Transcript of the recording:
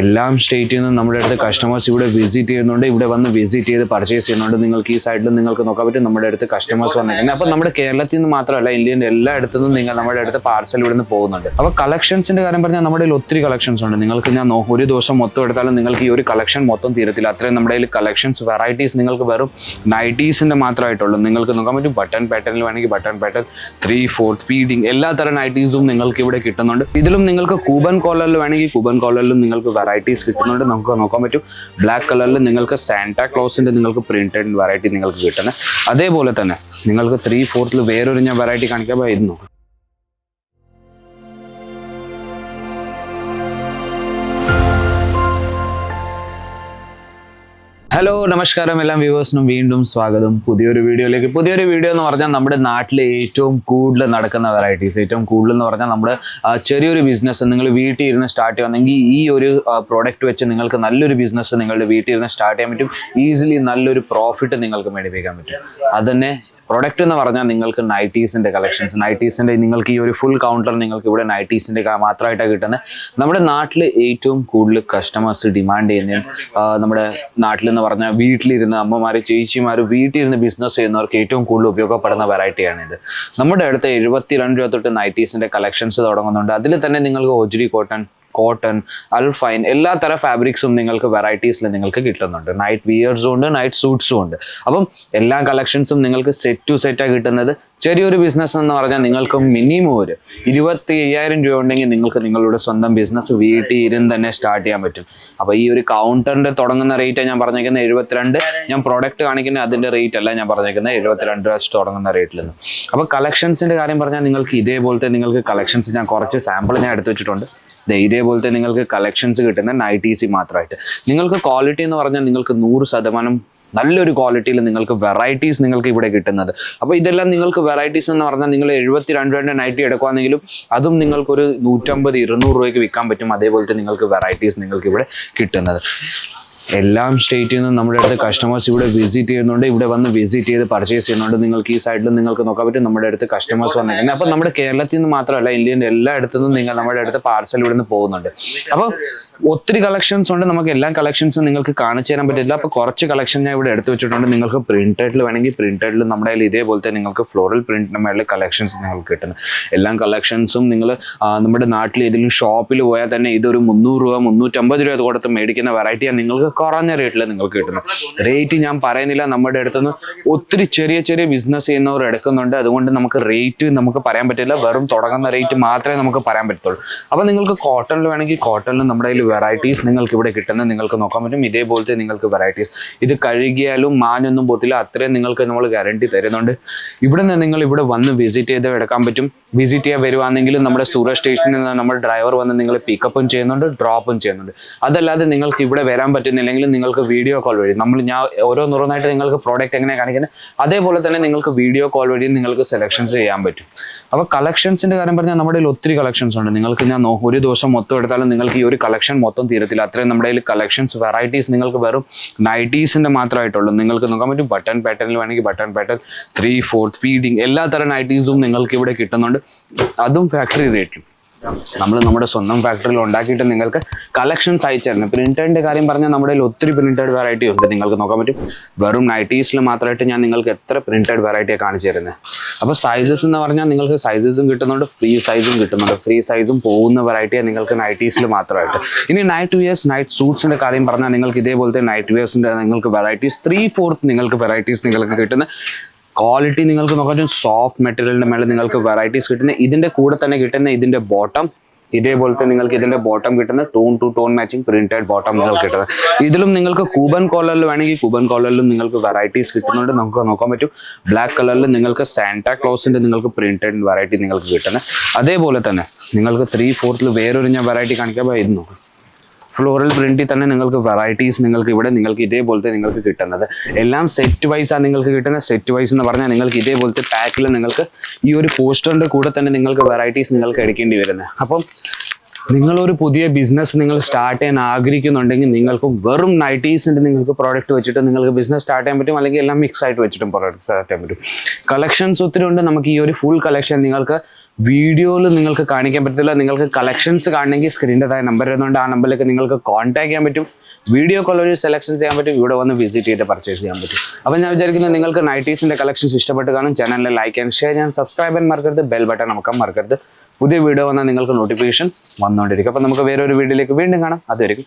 എല്ലാം സ്റ്റേറ്റിൽ നിന്നും നമ്മുടെ അടുത്ത് കസ്റ്റമേഴ്സ് ഇവിടെ വിസിറ്റ് ചെയ്യുന്നുണ്ട്. ഇവിടെ വന്ന് വിസിറ്റ് ചെയ്ത് പർച്ചേസ് ചെയ്യുന്നുണ്ട്. നിങ്ങൾക്ക് ഈ സൈഡിൽ നിങ്ങൾക്ക് നോക്കാൻ പറ്റും. നമ്മുടെ അടുത്ത് കസ്റ്റമേഴ്സ് വന്നിരിക്കുന്നത് അപ്പോൾ നമ്മുടെ കേരളത്തിൽ നിന്ന് മാത്രമല്ല ഇന്ത്യന്റെ എല്ലാ ഇടത്തു നിന്നും നിങ്ങൾ നമ്മുടെ അടുത്ത് പാർസൽ ഇവിടെ നിന്ന് പോകുന്നുണ്ട്. അപ്പോൾ കളക്ഷൻസിന്റെ കാര്യം പറഞ്ഞാൽ നമ്മുടെ ഒത്തിരി കളക്ഷൻസ് ഉണ്ട്. നിങ്ങൾക്ക് ഞാൻ ഒരു ദിവസം മൊത്തം എടുത്താലും നിങ്ങൾക്ക് ഈ ഒരു കളക്ഷൻ മൊത്തം തീരത്തില്ല. അത്രയും നമ്മുടെ കയ്യിൽ കളക്ഷൻസ് വെറൈറ്റീസ് നിങ്ങൾക്ക് വെറും നൈറ്റീസിന്റെ മാത്രമായിട്ടുള്ളൂ. നിങ്ങൾക്ക് നോക്കാൻ പറ്റും. ബട്ടൺ പാറ്റേണിൽ വേണമെങ്കിൽ button pattern three fourth feeding എല്ലാ തരം നൈറ്റീസും നിങ്ങൾക്ക് ഇവിടെ കിട്ടുന്നുണ്ട്. ഇതിലും നിങ്ങൾക്ക് കൂബൻ കോളറിൽ വേണമെങ്കിൽ കൂബൻ കോളറിലും നിങ്ങൾക്ക് വെറൈറ്റീസ് കിട്ടുന്നുണ്ട്. നമുക്ക് നോക്കാൻ പറ്റും. ബ്ലാക്ക് കളറിൽ നിങ്ങൾക്ക് സാന്റാ ക്ലോസിന്റെ നിങ്ങൾക്ക് പ്രിന്റഡ് വെറൈറ്റി നിങ്ങൾക്ക് കിട്ടുന്നത് അതേപോലെ തന്നെ നിങ്ങൾക്ക് ത്രീ ഫോർത്തിൽ വേറൊരു ഞാൻ വെറൈറ്റി കാണിക്കാൻ പോയിരുന്നു ഹലോ നമസ്കാരം എല്ലാം വ്യൂവേഴ്സിനും വീണ്ടും സ്വാഗതം. പുതിയൊരു വീഡിയോയിലേക്ക്. പുതിയൊരു വീഡിയോ എന്ന് പറഞ്ഞാൽ നമ്മുടെ നാട്ടിൽ ഏറ്റവും കൂടുതൽ നടക്കുന്ന വെറൈറ്റീസ് ഏറ്റവും കൂടുതൽ എന്ന് പറഞ്ഞാൽ നമ്മുടെ ചെറിയൊരു ബിസിനസ് നിങ്ങൾ വീട്ടിൽ ഇരുന്ന് സ്റ്റാർട്ട് ചെയ്യുകയാണെങ്കിൽ ഈ ഒരു പ്രോഡക്റ്റ് വെച്ച് നിങ്ങൾക്ക് നല്ലൊരു ബിസിനസ് നിങ്ങളുടെ വീട്ടിൽ ഇരുന്ന് സ്റ്റാർട്ട് ചെയ്യാൻ പറ്റും. ഈസിലി നല്ലൊരു പ്രോഫിറ്റ് നിങ്ങൾക്ക് മേടിപ്പിക്കാൻ പറ്റും. അതന്നെ പ്രൊഡക്റ്റ് എന്ന് പറഞ്ഞാൽ നിങ്ങൾക്ക് നൈറ്റീസിന്റെ കളക്ഷൻസ് നൈറ്റീസിന്റെ നിങ്ങൾക്ക് ഈ ഒരു ഫുൾ കൗണ്ടർ നിങ്ങൾക്ക് ഇവിടെ നൈറ്റീസിന്റെ മാത്രമായിട്ടാണ് കിട്ടുന്നത് നമ്മുടെ നാട്ടിൽ ഏറ്റവും കൂടുതൽ കസ്റ്റമേഴ്സ് ഡിമാൻഡ് ചെയ്യുന്ന നമ്മുടെ നാട്ടിൽ എന്ന് പറഞ്ഞാൽ വീട്ടിലിരുന്ന് അമ്മമാര് ചേച്ചിമാർ വീട്ടിലിരുന്ന് ബിസിനസ് ചെയ്യുന്നവർക്ക് ഏറ്റവും കൂടുതൽ ഉപയോഗപ്പെടുന്ന വെറൈറ്റിയാണ് ഇത് നമ്മുടെ അടുത്ത് എഴുപത്തിരണ്ട് രൂപ തൊട്ട് നൈറ്റീസിന്റെ കളക്ഷൻസ് തുടങ്ങുന്നുണ്ട്. അതിൽ തന്നെ നിങ്ങൾക്ക് ഒജുരി കോട്ടൺ കോട്ടൺ അൽഫൈൻ എല്ലാ തരം ഫാബ്രിക്സും നിങ്ങൾക്ക് വെറൈറ്റീസിൽ നിങ്ങൾക്ക് കിട്ടുന്നുണ്ട്. നൈറ്റ് വിയേഴ്സും ഉണ്ട് നൈറ്റ് സൂട്ട്സും ഉണ്ട്. അപ്പം എല്ലാ കളക്ഷൻസും നിങ്ങൾക്ക് സെറ്റ് ടു സെറ്റാണ് കിട്ടുന്നത് ചെറിയൊരു ബിസിനസ് എന്ന് പറഞ്ഞാൽ നിങ്ങൾക്ക് മിനിമം ഒരു ഇരുപത്തി അയ്യായിരം രൂപ ഉണ്ടെങ്കിൽ നിങ്ങൾക്ക് നിങ്ങളുടെ സ്വന്തം ബിസിനസ് വീട്ടിൽ ഇരുന്ന് തന്നെ സ്റ്റാർട്ട് ചെയ്യാൻ പറ്റും. അപ്പോൾ ഈ ഒരു കൗണ്ടറിന്റെ തുടങ്ങുന്ന റേറ്റ് ഞാൻ പറഞ്ഞേക്കുന്നത് എഴുപത്തിരണ്ട്. ഞാൻ പ്രോഡക്റ്റ് കാണിക്കുന്ന അതിന്റെ റേറ്റ് അല്ല ഞാൻ പറഞ്ഞേക്കുന്നത് എഴുപത്തിരണ്ട് വെച്ച് തുടങ്ങുന്ന റേറ്റിൽ നിന്ന് അപ്പോൾ കളക്ഷൻസിന്റെ കാര്യം പറഞ്ഞാൽ നിങ്ങൾക്ക് ഇതേപോലത്തെ നിങ്ങൾക്ക് കളക്ഷൻസ് ഞാൻ കുറച്ച് സാമ്പിൾ ഞാൻ എടുത്തു വെച്ചിട്ടുണ്ട്. ഇതേപോലത്തെ നിങ്ങൾക്ക് കളക്ഷൻസ് കിട്ടുന്ന നൈറ്റീസി മാത്രമായിട്ട്. നിങ്ങൾക്ക് ക്വാളിറ്റി എന്ന് പറഞ്ഞാൽ നിങ്ങൾക്ക് നൂറ് ശതമാനം നല്ലൊരു ക്വാളിറ്റിയിൽ നിങ്ങൾക്ക് വെറൈറ്റീസ് നിങ്ങൾക്ക് ഇവിടെ കിട്ടുന്നത്. അപ്പോൾ ഇതെല്ലാം നിങ്ങൾക്ക് വെറൈറ്റീസ് എന്ന് പറഞ്ഞാൽ നിങ്ങൾ എഴുപത്തി രണ്ട് രൂപ നൈറ്റി എടുക്കുകയാണെങ്കിലും അതും നിങ്ങൾക്കൊരു നൂറ്റമ്പത് ഇരുന്നൂറ് രൂപയ്ക്ക് വിൽക്കാൻ പറ്റും. അതേപോലത്തെ നിങ്ങൾക്ക് വെറൈറ്റീസ് നിങ്ങൾക്ക് ഇവിടെ കിട്ടുന്നത്. എല്ലാം സ്റ്റേറ്റിൽ നിന്നും നമ്മുടെ അടുത്ത് കസ്റ്റമേഴ്സ് ഇവിടെ വിസിറ്റ് ചെയ്യുന്നുണ്ട്. ഇവിടെ വന്ന് വിസിറ്റ് ചെയ്ത് പർച്ചേസ് ചെയ്യുന്നുണ്ട്. നിങ്ങൾക്ക് ഈ സൈഡിൽ നിങ്ങൾക്ക് നോക്കാൻ പറ്റും. നമ്മുടെ അടുത്ത് കസ്റ്റമേഴ്സ് വന്നിരിക്കുന്നത് അപ്പോൾ നമ്മുടെ കേരളത്തിൽ നിന്ന് മാത്രമല്ല ഇന്ത്യന്റെ എല്ലാ ഇടത്തു നിന്നും നിങ്ങൾ നമ്മുടെ അടുത്ത് പാർസൽ ഇവിടെ നിന്ന് പോകുന്നുണ്ട്. അപ്പോൾ ഒത്തിരി കളക്ഷൻസ് ഉണ്ട്. നമുക്ക് എല്ലാ കളക്ഷൻസും നിങ്ങൾക്ക് കാണിച്ചു തരാൻ പറ്റില്ല. അപ്പോൾ കുറച്ച് കളക്ഷൻ ഞാൻ ഇവിടെ എടുത്തു വെച്ചിട്ടുണ്ട്. നിങ്ങൾക്ക് പ്രിന്റഡിൽ വേണമെങ്കിൽ പ്രിന്റഡിൽ നമ്മുടെ കയ്യിൽ ഇതേപോലത്തെ നിങ്ങൾക്ക് ഫ്ലോറൽ പ്രിന്റിന് മേളിൽ കളക്ഷൻസ് നിങ്ങൾക്ക് കിട്ടുന്നത്. എല്ലാ കളക്ഷൻസും നിങ്ങൾ നമ്മുടെ നാട്ടിൽ ഏതെങ്കിലും ഷോപ്പിൽ പോയാൽ തന്നെ ഇതൊരു മുന്നൂറ് രൂപ മുന്നൂറ്റമ്പത് രൂപ കൊടുത്ത് മേടിക്കുന്ന വെറൈറ്റിയാണ് നിങ്ങൾക്ക് കുറഞ്ഞ റേറ്റിൽ നിങ്ങൾക്ക് കിട്ടുന്നത്. റേറ്റ് ഞാൻ പറയുന്നില്ല. നമ്മുടെ അടുത്തുനിന്ന് ഒത്തിരി ചെറിയ ചെറിയ ബിസിനസ് ചെയ്യുന്നവർ എടുക്കുന്നുണ്ട്. അതുകൊണ്ട് നമുക്ക് റേറ്റ് നമുക്ക് പറയാൻ പറ്റില്ല. വെറും തുടങ്ങുന്ന റേറ്റ് മാത്രമേ നമുക്ക് പറയാൻ പറ്റത്തുള്ളൂ. അപ്പോൾ നിങ്ങൾക്ക് കോട്ടണിൽ വേണമെങ്കിൽ കോട്ടണിൽ നമ്മുടെ കയ്യിൽ വെറൈറ്റീസ് നിങ്ങൾക്ക് ഇവിടെ കിട്ടുന്നത് നിങ്ങൾക്ക് നോക്കാൻ പറ്റും. ഇതേപോലത്തെ നിങ്ങൾക്ക് വെറൈറ്റീസ് ഇത് കഴുകിയാലും മാനൊന്നും പോത്തില്ല. അത്രയും നിങ്ങൾക്ക് നമ്മൾ ഗ്യാരണ്ടി തരുന്നുണ്ട്. ഇവിടെ നിന്ന് നിങ്ങൾ ഇവിടെ വന്ന് വിസിറ്റ് ചെയ്ത് എടുക്കാൻ പറ്റും. വിസിറ്റ് ചെയ്യാൻ വരുവാണെങ്കിൽ നമ്മുടെ സൂറത്ത് സ്റ്റേഷനിൽ നിന്ന് നമ്മുടെ ഡ്രൈവർ വന്ന് നിങ്ങളെ പിക്കപ്പും ചെയ്യുന്നുണ്ട് ഡ്രോപ്പും ചെയ്യുന്നുണ്ട്. അതല്ലാതെ നിങ്ങൾക്ക് ഇവിടെ വരാൻ പറ്റുന്നില്ലെങ്കിൽ നിങ്ങൾക്ക് വീഡിയോ കോൾ വഴി നമ്മൾ ഞാൻ ഓരോന്നോരോന്നായിട്ട് നിങ്ങൾക്ക് പ്രോഡക്റ്റ് എങ്ങനെ കാണിക്കുന്നത് അതേപോലെ തന്നെ നിങ്ങൾക്ക് വീഡിയോ കോൾ വഴി നിങ്ങൾക്ക് സെലക്ഷൻസ് ചെയ്യാൻ പറ്റും. അപ്പോൾ കളക്ഷൻസിന്റെ കാര്യം പറഞ്ഞാൽ നമ്മുടെ ഒത്തിരി കളക്ഷൻസ് ഉണ്ട്. നിങ്ങൾക്ക് ഞാൻ ഒരു ദിവസം മൊത്തം എടുത്താലും നിങ്ങൾക്ക് ഈ ഒരു കളക്ഷൻ മൊത്തം തീരത്തില്ല. അത്രയും നമ്മുടെ കയ്യിൽ കളക്ഷൻസ് വെറൈറ്റീസ് നിങ്ങൾക്ക് വെറും നൈറ്റീസിന്റെ മാത്രമായിട്ടുള്ളൂ. നിങ്ങൾക്ക് നോക്കാൻ പറ്റും ബട്ടൺ പാറ്റേണിൽ വേണമെങ്കിൽ button pattern three fourth feeding എല്ലാ തരം നൈറ്റീസും നിങ്ങൾക്ക് ഇവിടെ കിട്ടുന്നുണ്ട്. അതും ഫാക്ടറി റേറ്റിൽ നമ്മൾ നമ്മുടെ സ്വന്തം ഫാക്ടറിയിൽ ഉണ്ടാക്കിയിട്ട് നിങ്ങൾക്ക് കളക്ഷൻസ് അയച്ചു തരണം പ്രിന്റഡിന്റെ കാര്യം പറഞ്ഞാൽ നമ്മുടെ ഒത്തിരി പ്രിന്റഡ് വെറൈറ്റി ഉണ്ട്. നിങ്ങൾക്ക് നോക്കാൻ പറ്റും. വെറും നൈറ്റീസിൽ മാത്രമായിട്ട് ഞാൻ നിങ്ങൾക്ക് എത്ര പ്രിന്റഡ് വെറൈറ്റിയാണ് കാണിച്ചു തരുന്നത് അപ്പോൾ സൈസസ് എന്ന് പറഞ്ഞാൽ നിങ്ങൾക്ക് സൈസസും കിട്ടുന്നുണ്ട് ഫ്രീ സൈസും കിട്ടുന്നുണ്ട്. ഫ്രീ സൈസും പോകുന്ന വെറൈറ്റിയാണ് നിങ്ങൾക്ക് നൈറ്റീസിൽ മാത്രമായിട്ട്. ഇനി നൈറ്റ് വിയേഴ്സ് നൈറ്റ് സൂട്ട്സിന്റെ കാര്യം പറഞ്ഞാൽ നിങ്ങൾക്ക് ഇതേപോലത്തെ നൈറ്റ് വിയേഴ്സിന്റെ നിങ്ങൾക്ക് വെറൈറ്റീസ് ത്രീ ഫോർത്ത് നിങ്ങൾക്ക് വെറൈറ്റീസ് നിങ്ങൾക്ക് കിട്ടുന്ന ക്വാളിറ്റി നിങ്ങൾക്ക് നോക്കാൻ സോഫ്റ്റ് മെറ്റീരിയലിന്റെ മേലെ നിങ്ങൾക്ക് വെറൈറ്റീസ് കിട്ടുന്ന ഇതിന്റെ കൂടെ തന്നെ കിട്ടുന്ന ഇതിന്റെ ബോട്ടം ഇതേപോലത്തെ നിങ്ങൾക്ക് ഇതിന്റെ ബോട്ടം കിട്ടുന്ന tone to tone matching printed bottom നിങ്ങൾക്ക് കിട്ടുന്നത്. ഇതിലും നിങ്ങൾക്ക് കൂബൻ കോളറിൽ വേണമെങ്കിൽ കൂബൻ കോളറിലും നിങ്ങൾക്ക് വെറൈറ്റീസ് കിട്ടുന്നുണ്ട്. നമുക്ക് നോക്കാൻ പറ്റും. ബ്ലാക്ക് കളറിൽ നിങ്ങൾക്ക് സാന്റാ ക്ലോസിന്റെ നിങ്ങൾക്ക് പ്രിന്റഡ് വെറൈറ്റി നിങ്ങൾക്ക് കിട്ടുന്നത്. അതേപോലെ തന്നെ നിങ്ങൾക്ക് ത്രീ ഫോർത്തിൽ വേറൊരു ഞാൻ വെറൈറ്റി കാണിക്കാൻ പോയിരുന്നു ഫ്ലോറൽ പ്രിന്റിൽ തന്നെ നിങ്ങൾക്ക് വെറൈറ്റീസ് നിങ്ങൾക്ക് ഇവിടെ നിങ്ങൾക്ക് ഇതേപോലത്തെ നിങ്ങൾക്ക് കിട്ടുന്നത്. എല്ലാം സെറ്റ് വൈസ് ആണ് നിങ്ങൾക്ക് കിട്ടുന്നത്. സെറ്റ് വൈസ് എന്ന് പറഞ്ഞാൽ നിങ്ങൾക്ക് ഇതേപോലത്തെ പാക്കിൽ നിങ്ങൾക്ക് ഈ ഒരു പോസ്റ്ററിന്റെ കൂടെ തന്നെ നിങ്ങൾക്ക് വെറൈറ്റീസ് നിങ്ങൾക്ക് എടുക്കേണ്ടി വരുന്നത്. അപ്പം നിങ്ങളൊരു പുതിയ ബിസിനസ് നിങ്ങൾ സ്റ്റാർട്ട് ചെയ്യാൻ ആഗ്രഹിക്കുന്നുണ്ടെങ്കിൽ നിങ്ങൾക്ക് വെറും നൈറ്റീസിന്റെ നിങ്ങൾക്ക് പ്രോഡക്റ്റ് വെച്ചിട്ട് നിങ്ങൾക്ക് ബിസിനസ് സ്റ്റാർട്ട് ചെയ്യാൻ പറ്റും അല്ലെങ്കിൽ എല്ലാം മിക്സ് ആയിട്ട് വെച്ചിട്ടും പ്രോഡക്റ്റ് സ്റ്റാർട്ട് ചെയ്യാൻ പറ്റും. കളക്ഷൻസ് ഒത്തിരി ഉണ്ട്. നമുക്ക് ഈ ഒരു ഫുൾ കളക്ഷൻ നിങ്ങൾക്ക് വീഡിയോയിൽ നിങ്ങൾക്ക് കാണിക്കാൻ പറ്റത്തില്ല. നിങ്ങൾക്ക് കളക്ഷൻസ് കാണണമെങ്കിൽ സ്ക്രീനിന്റെ താഴെ നമ്പർ വരുന്നുണ്ട്. ആ നമ്പറിലേക്ക് നിങ്ങൾക്ക് കോൺടാക്ട് ചെയ്യാൻ പറ്റും. വീഡിയോ കോൾ വഴി സെലക്ഷൻസ് ചെയ്യാൻ പറ്റും. ഇവിടെ വന്ന് വിസിറ്റ് ചെയ്ത് പർച്ചേസ് ചെയ്യാൻ പറ്റും. അപ്പോൾ ഞാൻ വിചാരിക്കുന്നത് നിങ്ങൾക്ക് നൈറ്റീസിന്റെ കളക്ഷൻസ് ഇഷ്ടപ്പെട്ട് കാണും. ചാനലിൽ ലൈക്ക് ആൻഡ് ഷെയർ ചെയ്യാൻ സബ്സ്ക്രൈബ് ആൻഡ് മറക്കരുത്. ബെൽ ബട്ടൺ നമുക്ക് മറക്കരുത്. പുതിയ വീഡിയോ വന്നാൽ നിങ്ങൾക്ക് നോട്ടിഫിക്കേഷൻസ് വന്നുകൊണ്ടിരിക്കും. അപ്പം നമുക്ക് വേറൊരു വീഡിയോയിലേക്ക് വീണ്ടും കാണാം. അതുവരെയും